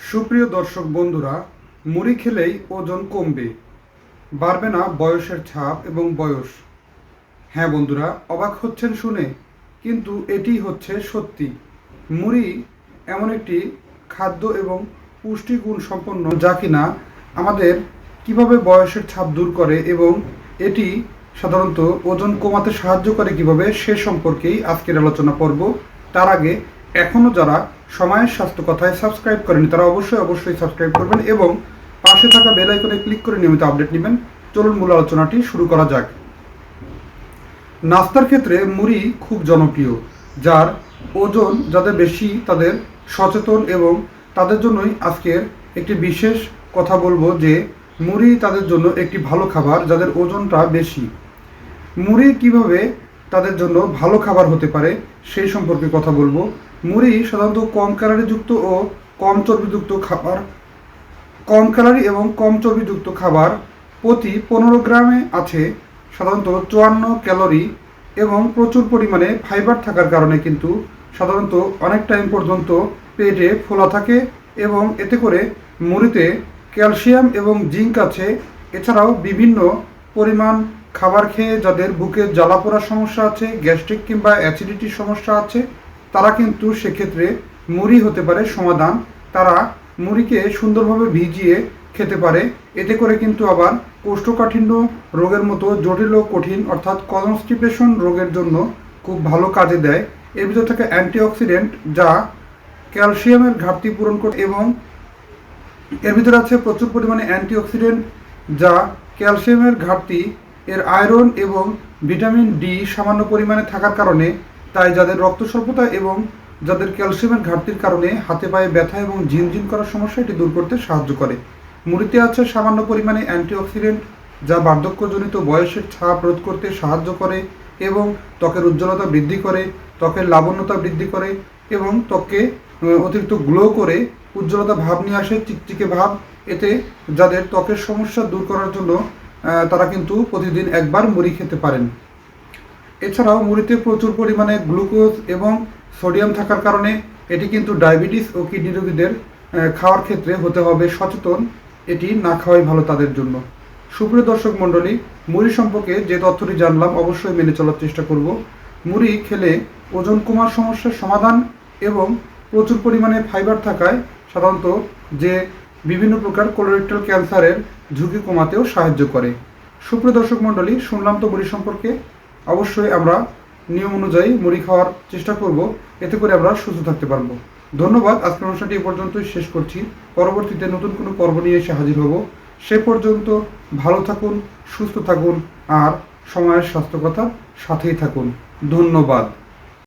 সুপ্রিয় দর্শক বন্ধুরা, মুড়ি খেলেই ওজন কমবে। বাড়বে না বয়সের ছাপ এবং বয়স। হ্যাঁ বন্ধুরা, অবাক হচ্ছেন শুনে, কিন্তু এটি হচ্ছে সত্যি। মুড়ি এমন একটি খাদ্য এবং পুষ্টিগুণ সম্পন্ন যা কিনা আমাদের কীভাবে বয়সের ছাপ দূর করে এবং এটি সাধারণত ওজন কমাতে সাহায্য করে কীভাবে সে সম্পর্কেই আজকের আলোচনা পর্ব। তার আগে এখনও যারা সময়ের স্বাস্থ্য কথায় সাবস্ক্রাইব করেনি, তারা অবশ্যই অবশ্যই সাবস্ক্রাইব করবেন এবং পাশে থাকা বেল আইকনে ক্লিক করে নিয়মিত আপডেট নেবেন। চলুন মূল আলোচনাটি শুরু করা যাক। নাস্তার ক্ষেত্রে মুড়ি খুব জনপ্রিয়, যার ওজন যাদের বেশি, তাদের সচেতন এবং তাদের জন্যই আজকের একটি বিশেষ কথা বলব যে, মুড়ি তাদের জন্য একটি ভালো খাবার যাদের ওজনটা বেশি। মুড়ি কীভাবে তাদের জন্য ভালো খাবার হতে পারে, সেই সম্পর্কে কথা বলব। মুড়ি সাধারণত কম ক্যালারিযুক্ত ও কম চর্বিযুক্ত খাবার, কম ক্যালারি এবং কম চর্বিযুক্ত খাবার প্রতি পনেরো গ্রামে আছে, সাধারণত চুয়ান্ন ক্যালোরি এবং প্রচুর পরিমাণে ফাইবার থাকার কারণে কিন্তু সাধারণত অনেক টাইম পর্যন্ত পেটে ফোলা থাকে এবং এতে করে মুড়িতে ক্যালসিয়াম এবং জিঙ্ক আছে। এছাড়াও বিভিন্ন পরিমাণ খাবার খেয়ে যাদের বুকে জ্বালা পোড়ার সমস্যা আছে, গ্যাস্ট্রিক কিংবা অ্যাসিডিটির সমস্যা আছে, তারা কিন্তু সেক্ষেত্রে মুড়ি হতে পারে সমাধান। তারা মুড়িকে সুন্দরভাবে ভিজিয়ে খেতে পারে। এতে করে কিন্তু আবার কোষ্ঠকাঠিন্য রোগের মতো জটিল ও কঠিন, অর্থাৎ কনস্টিপেশন রোগের জন্য খুব ভালো কাজে দেয়। এর ভিতর থেকে অ্যান্টিঅক্সিডেন্ট যা ক্যালসিয়ামের ঘাটতি পূরণ করে এবং এর ভিতরে আছে প্রচুর পরিমাণে অ্যান্টিঅক্সিডেন্ট যা ক্যালসিয়ামের ঘাটতি এর আয়রন এবং ভিটামিন ডি সামান্য পরিমাণে থাকার কারণে, তাই যাদের রক্ত স্বল্পতা এবং যাদের ক্যালসিয়ামের ঘাটতির কারণে হাতে পায়ে ব্যথা এবং ঝিনঝিন করার সমস্যা এটি দূর করতে সাহায্য করে। মুড়িতে আছে সামান্য পরিমাণে অ্যান্টিঅক্সিডেন্ট, যা বার্ধক্যজনিত বয়সের ছাপ রোধ করতে সাহায্য করে এবং ত্বকের উজ্জ্বলতা বৃদ্ধি করে, ত্বকের লাবণ্যতা বৃদ্ধি করে এবং ত্বককে অতিরিক্ত গ্লো করে উজ্জ্বলতা ভাব নিয়ে আসে, চিকচিকে ভাব। এতে যাদের ত্বকের সমস্যা দূর করার জন্য তারা কিন্তু প্রতিদিন একবার মুড়ি খেতে পারেন। এছাড়াও মুড়িতে প্রচুর পরিমাণে গ্লুকোজ এবং সোডিয়াম থাকার কারণে এটি কিন্তু ডায়াবেটিস ও কিডনি রোগীদের খাওয়ার ক্ষেত্রে হতে হবে সচেতন। এটি না খাওয়াই ভালো তাদের জন্য। সুপ্রিয় দর্শক মণ্ডলী, মুড়ি সম্পর্কে যে তথ্যটি জানলাম অবশ্যই মেনে চলার চেষ্টা করব। মুড়ি খেলে ওজন কমার সমস্যার সমাধান এবং প্রচুর পরিমাণে ফাইবার থাকায় সাধারণত যে বিভিন্ন প্রকার কোলোরেক্টাল ক্যান্সারের ঝুঁকি কমাতেও সাহায্য করে। সুপ্রিয় দর্শক মণ্ডলী, শুনলাম তো মুড়ি সম্পর্কে। অবশ্যই আমরা নিয়ম অনুযায়ী মুড়ি খাওয়ার চেষ্টা করব। এতে করে আমরা সুস্থ থাকতে পারব। ধন্যবাদ। আজকের অনুষ্ঠানটি এ পর্যন্তই শেষ করছি। পরবর্তীতে নতুন কোনো পর্ব নিয়ে এসে হাজির হব। সে পর্যন্ত ভালো থাকুন, সুস্থ থাকুন আর সময়ের স্বাস্থ্য কথা সাথেই থাকুন। ধন্যবাদ।